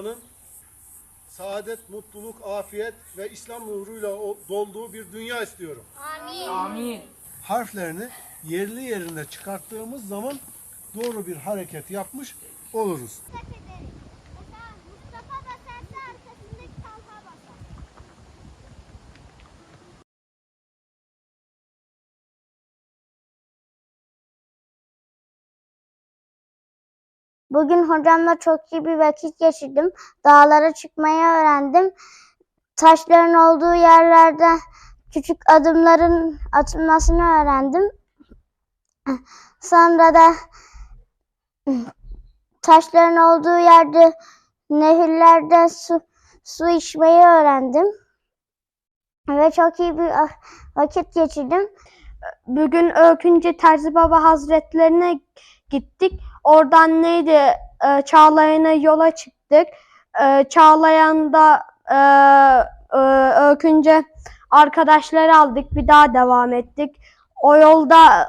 Erzincan'ın saadet, mutluluk, afiyet ve İslam nuruyla o- dolduğu bir dünya istiyorum. Amin. Harflerini yerli yerine çıkarttığımız zaman doğru bir hareket yapmış oluruz. Bugün hocamla çok iyi bir vakit geçirdim. Dağlara çıkmayı öğrendim. Taşların olduğu yerlerde küçük adımların atılmasını öğrendim. Sonra da taşların olduğu yerde nehirlerde su su içmeyi öğrendim. Ve çok iyi bir ah, vakit geçirdim. Bugün Öyküncü Terzi Baba Hazretlerine gittik. Oradan neydi? Ee, Çağlayan'a yola çıktık. Ee, Çağlayan'da e, e, Öykünce arkadaşları aldık. Bir daha devam ettik. O yolda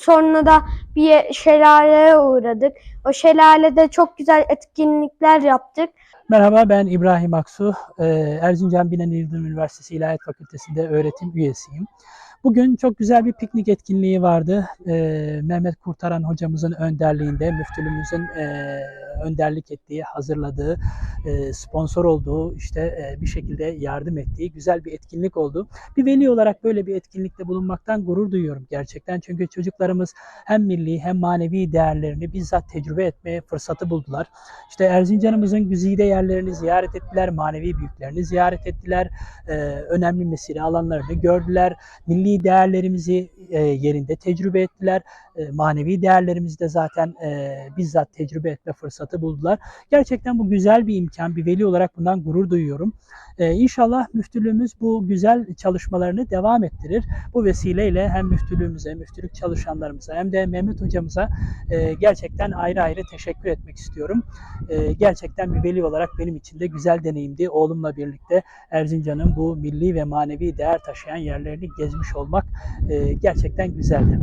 sonra da bir ye- şelaleye uğradık. O şelalede çok güzel etkinlikler yaptık. Merhaba ben İbrahim Aksu. Ee, Erzincan Binali Yıldırım Üniversitesi İlahiyat Fakültesi'nde öğretim üyesiyim. Bugün çok güzel bir piknik etkinliği vardı. Ee, Mehmet Kurtaran hocamızın önderliğinde, müftülüğümüzün e, önderlik ettiği, hazırladığı, e, sponsor olduğu, işte e, bir şekilde yardım ettiği güzel bir etkinlik oldu. Bir veli olarak böyle bir etkinlikte bulunmaktan gurur duyuyorum gerçekten. Çünkü çocuklarımız hem milli hem manevi değerlerini bizzat tecrübe etmeye fırsatı buldular. İşte Erzincan'ımızın güzide yerlerini ziyaret ettiler, manevi büyüklerini ziyaret ettiler, e, önemli mesire alanlarını gördüler, milli değerlerimizi e, yerinde tecrübe ettiler, e, manevi değerlerimizi de zaten bizzat tecrübe etme fırsatı buldular. Gerçekten bu güzel bir imkan, bir veli olarak bundan gurur duyuyorum. E, İnşallah müftülüğümüz bu güzel çalışmalarını devam ettirir. Bu vesileyle hem müftülüğümüze, müftülük çalışanlarımıza hem de Mehmet hocamıza gerçekten ayrı ayrı teşekkür etmek istiyorum. Gerçekten bir veli olarak benim için de güzel deneyimdi. Oğlumla birlikte Erzincan'ın bu milli ve manevi değer taşıyan yerlerini gezmiş olmak e, gerçekten güzeldi.